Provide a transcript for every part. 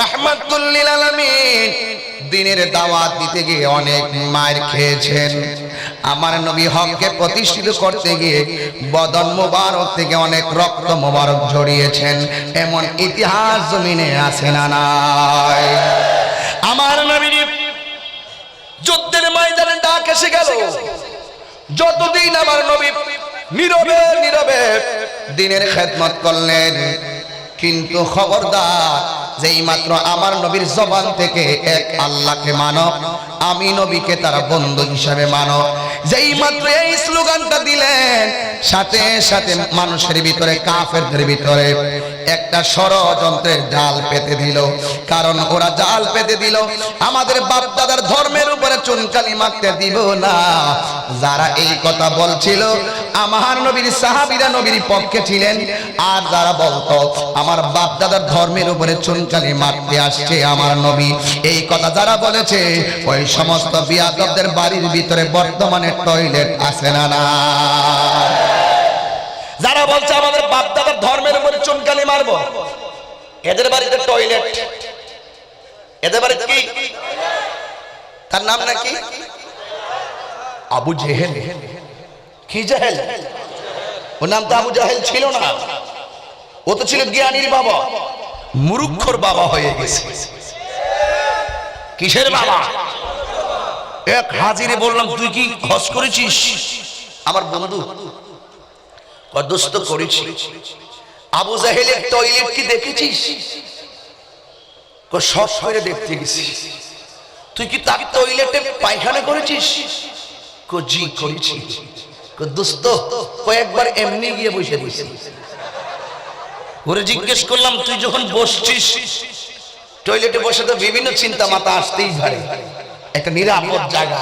রাহমাতুল্লিল আলামিন, দিনের দাওয়াত দিতে গিয়ে অনেক মায়ের খেয়েছেন। আমার নবী হককে প্রতিষ্ঠিত করতে গিয়ে বদন মোবারক থেকে অনেক রক্ত মোবারক ঝরিয়েছেন। এমন ইতিহাস জমিনে আছে না আমার নবীর যুদ্ধের ময়দানে ডাক এসে গেল। যতদিন আমার নবী নীরবে নীরবে দিনের খেদমত করলেন, কিন্তু খবরদার যেই মাত্র আমার নবীর জবান থেকে এক আল্লাহকে মানো, আমি নবীকে তার বন্ধু হিসাবে মানো। যেই মাত্র এই স্লোগানটা দিলেন, সাথে সাথে মানুষের ভিতরে, কাফেরদের ভিতরে একটা ষড়যন্ত্রের জাল পেতে দিল। কারণ ওরা জাল পেতে দিল। আমাদের বাপ দাদার ধর্মের উপরে চুনকালি মারতে দিব না। যারা এই কথা বলছিল, আমার নবীর সাহাবীরা নবীর পক্ষে ছিলেন। আর যারা বলতো, আমার বাপ দাদার ধর্মের উপরে চুনকালি মারতে আসছে আমার নবী। এই কথা যারা বলেছে, ওই সমস্ত বিয়াদবদের বাড়ির ভিতরে বর্তমানে টয়লেট আছে না না যারা বলছে, আমাদের বাপ দাদার ধর্মের উপরে চুনকালি মারবো এদের বাড়িতে টয়লেট এদের বাড়িতে কি? তার নাম নাকি? আবু জেহেল। কি জাহেল? ওর নাম তো আবু জাহেল ছিল না। ও তো ছিল জ্ঞানীর বাবা। মুরুক্ষর বাবা হয়ে গেছে। কিসের বাবা? এক হাজিরে বললাম, তুই কি হজ করেছিস? আমার বন্ধু করেছি। আবু জাহেলের টয়লেট কি দেখেছিস? সব করে দেখতে গেছি তুই কি তার টয়লেটে পায়খানা করেছিস? জি করেছি। কয়েকবার এমনি গিয়ে বসে জিজ্ঞেস করলাম, তুই যখন বসছিস, টয়লেটে বসে তো বিভিন্ন চিন্তা মাথা আসতেই পারে। একটা নিরাপদ জায়গা।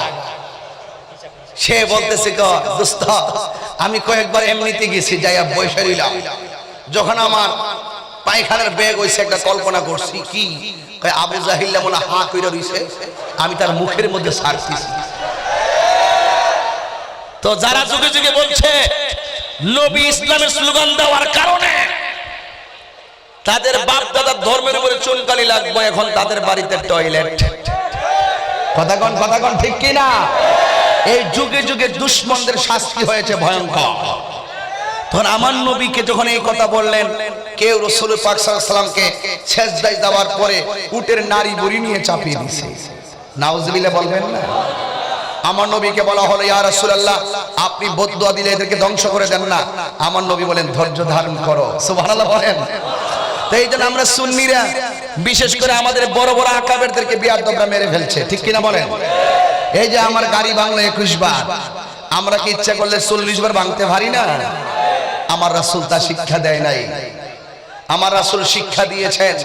সে বলতেছে আমি কয়েকবার এমনিতে গেছি, যাইয়া বসে রইলাম। যখন আমার পায়খানার ব্যাগ হইছে, একটা কল্পনা করছি, কি? আবু জাহিল্লা মনে হা কইরা রইছে আমি তার মুখের মধ্যে সারতেছি তো যারা যুগে যুগে বলছে, নবী ইসলামের স্লোগান দেওয়ার কারণে তাদের বাপ দাদার ধর্মের উপরে চুনকালি লাগবে, এখন তাদের বাড়িতে টয়লেট। কথা কন কথা কন, ঠিক কি না এই যুগে যুগে দুশ্মনদের শাস্তি হয়েছে ভয়ঙ্কর। তখন আমার নবীকে যখন এই কথা বললেন, কেউ রসুল পাক সাল্লামকে ছেজদাই দেওয়ার পরে উটের নারী বুড়ি নিয়ে চাপিয়ে দিছে নাউজবিল্লাহ বলবেন না? আমার নবীকে বলা হলো, ইয়া রাসূলুল্লাহ, আপনি বদদুয়া দিলে এদেরকে ধ্বংস করে দেন না। আমার নবী বলেন, ধৈর্য ধারণ করো। সুবহানাল্লাহ বলেন। তো এই আমরা সুন্নিরা, বিশেষ করে আমাদের বড় বড় আকাবেরদেরকে বিয়াদবরা মেরে ফেলছে। ঠিক কিনা বলেন? এই যে আমার গাড়ি বাংলা একুশ বার, আমরা কি ইচ্ছা করলে চল্লিশ বার ভাঙতে পারি না? আমার রাসুল তা শিক্ষা দেয় নাই। আমার রাসুল শিক্ষা দিয়েছেন।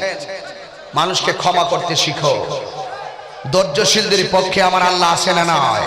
মানুষকে ক্ষমা করতে শিখো। ধৈর্যশীলদের পক্ষে আমার আল্লাহ আসে না নয়